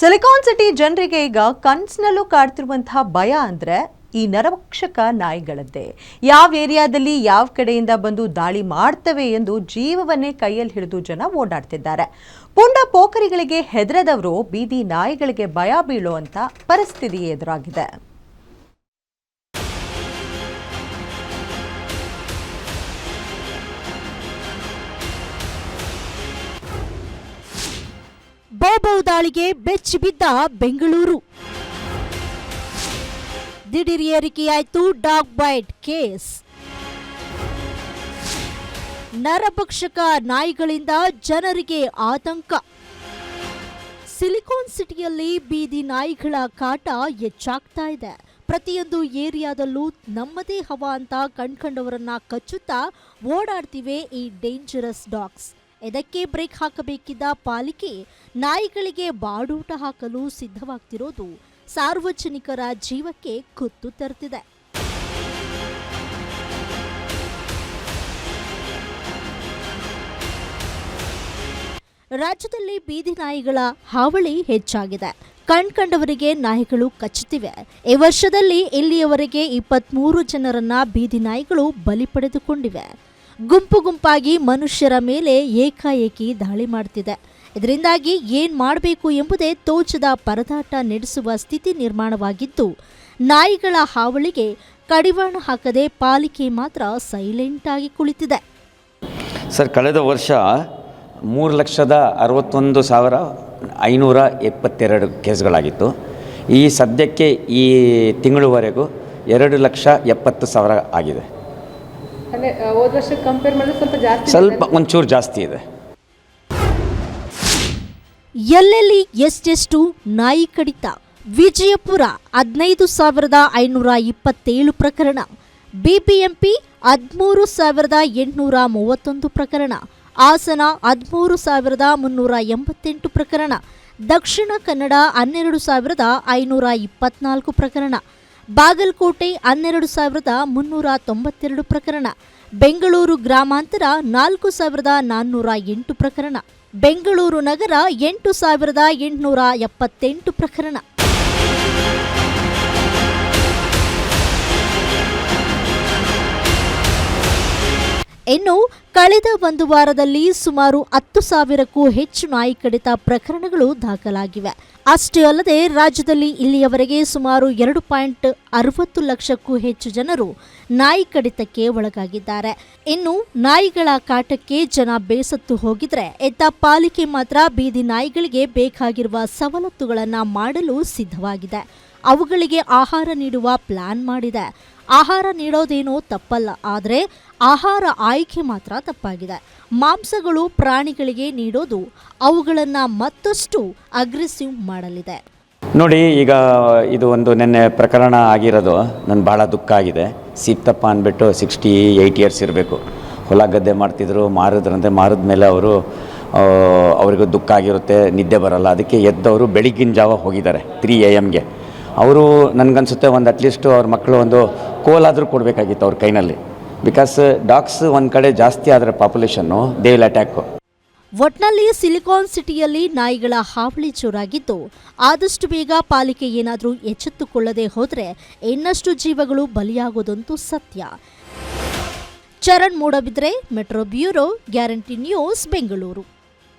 Silicon city ಜನರಿಗೆ ಈಗ ಕನ್ಸ್ನಲ್ಲೂ ಕಾಡ್ತಿರುವಂತಹ ಭಯ ಅಂದ್ರೆ ಈ ನರಭಕ್ಷಕ ನಾಯಿಗಳದ್ದೇ. ಯಾವ ಏರಿಯಾದಲ್ಲಿ ಯಾವ ಕಡೆಯಿಂದ ಬಂದು ದಾಳಿ ಮಾಡ್ತವೆ ಎಂದು ಜೀವವನ್ನೇ ಕೈಯಲ್ಲಿ ಹಿಡಿದು ಜನ ಓಡಾಡ್ತಿದ್ದಾರೆ. ಪುಂಡ ಪೋಖರಿಗಳಿಗೆ ಹೆದರದವರು ಬೀದಿ ನಾಯಿಗಳಿಗೆ ಭಯ ಬೀಳುವಂತ ಪರಿಸ್ಥಿತಿ ಎದುರಾಗಿದೆ. ದಾಳಿಗೆ ಬೆಚ್ಚಿ ಬಿದ್ದ ಬೆಂಗಳೂರು. ದಿಢೀರ್ ಏರಿಕೆಯಾಯಿತು ಡಾಗ್ ಬೈಟ್ ಕೇಸ್. ನರಭಕ್ಷಕ ನಾಯಿಗಳಿಂದ ಜನರಿಗೆ ಆತಂಕ. ಸಿಲಿಕಾನ್ ಸಿಟಿಯಲ್ಲಿ ಬೀದಿ ನಾಯಿಗಳ ಕಾಟ ಹೆಚ್ಚಾಗ್ತಾ ಇದೆ. ಪ್ರತಿಯೊಂದು ಏರಿಯಾದಲ್ಲೂ ನಮ್ಮದೇ ಹವಾ ಅಂತ ಕಣ್ಕಂಡವರನ್ನ ಕಚ್ಚುತ್ತಾ ಓಡಾಡ್ತಿವೆ ಈ ಡೇಂಜರಸ್ ಡಾಗ್ಸ್ ಇದಕ್ಕೆ ಬ್ರೇಕ್ ಹಾಕಬೇಕಿದ್ದ ಪಾಲಿಕೆ ನಾಯಿಗಳಿಗೆ ಬಾಡೂಟ ಹಾಕಲು ಸಿದ್ಧವಾಗ್ತಿರೋದು ಸಾರ್ವಜನಿಕರ ಜೀವಕ್ಕೆ ಕುತ್ತು ತರ್ತಿದೆ ರಾಜ್ಯದಲ್ಲಿ ಬೀದಿ ನಾಯಿಗಳ ಹಾವಳಿ ಹೆಚ್ಚಾಗಿದೆ. ಕಣ್ಕಂಡವರಿಗೆ ನಾಯಿಗಳು ಕಚ್ಚುತ್ತಿವೆ. ಈ ವರ್ಷದಲ್ಲಿ ಇಲ್ಲಿಯವರೆಗೆ ಇಪ್ಪತ್ಮೂರು ಜನರನ್ನ ಬೀದಿ ನಾಯಿಗಳು ಬಲಿ ಪಡೆದುಕೊಂಡಿವೆ. ಗುಂಪು ಗುಂಪಾಗಿ ಮನುಷ್ಯರ ಮೇಲೆ ಏಕಾಏಕಿ ದಾಳಿ ಮಾಡ್ತಿದೆ. ಇದರಿಂದಾಗಿ ಏನ್ ಮಾಡಬೇಕು ಎಂಬುದೇ ತೋಚದ ಪರದಾಟ ನಡೆಸುವ ಸ್ಥಿತಿ ನಿರ್ಮಾಣವಾಗಿದ್ದು, ನಾಯಿಗಳ ಹಾವಳಿಗೆ ಕಡಿವಾಣ ಹಾಕದೆ ಪಾಲಿಕೆ ಮಾತ್ರ ಸೈಲೆಂಟ್ ಆಗಿ ಕುಳಿತಿದೆ. ಸರ್, ಕಳೆದ ವರ್ಷ ಮೂರು ಲಕ್ಷದ ಅರವತ್ತೊಂದು ಸಾವಿರ ಐನೂರ ಎಪ್ಪತ್ತೆರಡು ಕೇಸ್ಗಳಾಗಿತ್ತು. ಈ ಸದ್ಯಕ್ಕೆ ಈ ತಿಂಗಳವರೆಗೂ ಎರಡು ಲಕ್ಷ ಎಪ್ಪತ್ತು ಸಾವಿರ ಆಗಿದೆ. ಸ್ವಲ್ಪ ಜಾಸ್ತಿ ಸ್ವಲ್ಪ ಒಂಚೂರು ಜಾಸ್ತಿ ಇದೆ. ಎಲ್ಲೆಲ್ಲಿ ಎಷ್ಟೆಷ್ಟು ನಾಯಿ ಕಡಿತ? ವಿಜಯಪುರ ಹದಿನೈದು ಸಾವಿರದ ಐನೂರ ಇಪ್ಪತ್ತೇಳು ಪ್ರಕರಣ. ಬಿಬಿಎಂಪಿ ಹದಿಮೂರು ಸಾವಿರದ ಎಂಟುನೂರ ಮೂವತ್ತೊಂದು ಪ್ರಕರಣ. ಹಾಸನ ಹದಿಮೂರು ಸಾವಿರದ ಮುನ್ನೂರ ಎಂಬತ್ತೆಂಟು ಪ್ರಕರಣ. ದಕ್ಷಿಣ ಕನ್ನಡ ಹನ್ನೆರಡು ಸಾವಿರದ ಐನೂರ ಇಪ್ಪತ್ನಾಲ್ಕು ಪ್ರಕರಣ. ಬಾಗಲಕೋಟೆ ಹನ್ನೆರಡು ಸಾವಿರದ ಮುನ್ನೂರ ತೊಂಬತ್ತೆರಡು ಪ್ರಕರಣ, ಬೆಂಗಳೂರು ಗ್ರಾಮಾಂತರ ನಾಲ್ಕು ಸಾವಿರದ ನಾನ್ನೂರ ಎಂಟು ಪ್ರಕರಣ, ಬೆಂಗಳೂರು ನಗರ ಎಂಟು ಸಾವಿರದ ಎಂಟುನೂರ ಎಪ್ಪತ್ತೆಂಟು ಪ್ರಕರಣ. ಇನ್ನು ಕಳೆದ ಒಂದು ವಾರದಲ್ಲಿ ಸುಮಾರು ಹತ್ತು ಸಾವಿರಕ್ಕೂ ಹೆಚ್ಚು ನಾಯಿ ಕಡಿತ ಪ್ರಕರಣಗಳು ದಾಖಲಾಗಿವೆ. ಅಷ್ಟೇ ಅಲ್ಲದೆ ರಾಜ್ಯದಲ್ಲಿ ಇಲ್ಲಿಯವರೆಗೆ ಸುಮಾರು ಎರಡು ಪಾಯಿಂಟ್ ಅರವತ್ತು ಲಕ್ಷಕ್ಕೂ ಹೆಚ್ಚು ಜನರು ನಾಯಿ ಕಡಿತಕ್ಕೆ ಒಳಗಾಗಿದ್ದಾರೆ. ಇನ್ನು ನಾಯಿಗಳ ಕಾಟಕ್ಕೆ ಜನ ಬೇಸತ್ತು ಹೋಗಿದ್ರೆ ಎತ್ತ ಪಾಲಿಕೆ ಮಾತ್ರ ಬೀದಿ ನಾಯಿಗಳಿಗೆ ಬೇಕಾಗಿರುವ ಸವಲತ್ತುಗಳನ್ನು ಮಾಡಲು ಸಿದ್ಧವಾಗಿದೆ. ಅವುಗಳಿಗೆ ಆಹಾರ ನೀಡುವ ಪ್ಲಾನ್ ಮಾಡಿದೆ. ಆಹಾರ ನೀಡೋದೇನೋ ತಪ್ಪಲ್ಲ, ಆದರೆ ಆಹಾರ ಆಯ್ಕೆ ಮಾತ್ರ ತಪ್ಪಾಗಿದೆ. ಮಾಂಸಗಳು ಪ್ರಾಣಿಗಳಿಗೆ ನೀಡೋದು ಅವುಗಳನ್ನು ಮತ್ತಷ್ಟು ಅಗ್ರೆಸಿವ್ ಮಾಡಲಿದೆ. ನೋಡಿ, ಈಗ ಇದು ಒಂದು ನಿನ್ನೆ ಪ್ರಕರಣ ಆಗಿರೋದು. ನನ್ನ ಭಾಳ ದುಃಖ ಆಗಿದೆ. ಸೀಪ್ತಪ್ಪ ಅಂದ್ಬಿಟ್ಟು ಸಿಕ್ಸ್ಟಿ ಏಯ್ಟ್ ಇಯರ್ಸ್ ಇರಬೇಕು. ಹೊಲ ಗದ್ದೆ ಮಾಡ್ತಿದ್ರು, ಮಾರಿದ್ರಂತೆ ಮಾರಿದ ಮೇಲೆ ಅವರು ಅವರಿಗೂ ದುಃಖ ಆಗಿರುತ್ತೆ, ನಿದ್ದೆ ಬರಲ್ಲ. ಅದಕ್ಕೆ ಎದ್ದವರು ಬೆಳಿಗ್ಗಿನ ಜಾವ ಹೋಗಿದ್ದಾರೆ ತ್ರೀ ಎ ಎಮ್ಗೆ ಅವರು ನನಗನ್ಸುತ್ತೆ ಒಂದು ಅಟ್ಲೀಸ್ಟು ಅವ್ರ ಮಕ್ಕಳು ಒಂದು ಕೋಲಾದರೂ ಕೊಡಬೇಕಾಗಿತ್ತು ಅವ್ರ ಕೈನಲ್ಲಿ. ಬಿಕಾಸ್ ಡಾಗ್ಸ್ ಒಂದು ಕಡೆ ಜಾಸ್ತಿ ಆದರೆ ಪಾಪ್ಯುಲೇಷನ್ನು ದೇ ವಿಲ್ ಅಟ್ಯಾಕು ಒಟ್ನಲ್ಲಿ ಸಿಲಿಕಾನ್ ಸಿಟಿಯಲ್ಲಿ ನಾಯಿಗಳ ಹಾವಳಿ ಜೋರಾಗಿದ್ದು ಆದಷ್ಟು ಬೇಗ ಪಾಲಿಕೆ ಏನಾದರೂ ಎಚ್ಚೆತ್ತುಕೊಳ್ಳದೆ ಹೋದರೆ ಇನ್ನಷ್ಟು ಜೀವಗಳು ಬಲಿಯಾಗೋದಂತೂ ಸತ್ಯ. Charan Moodbidri metro bureau guarantee news Bengaluru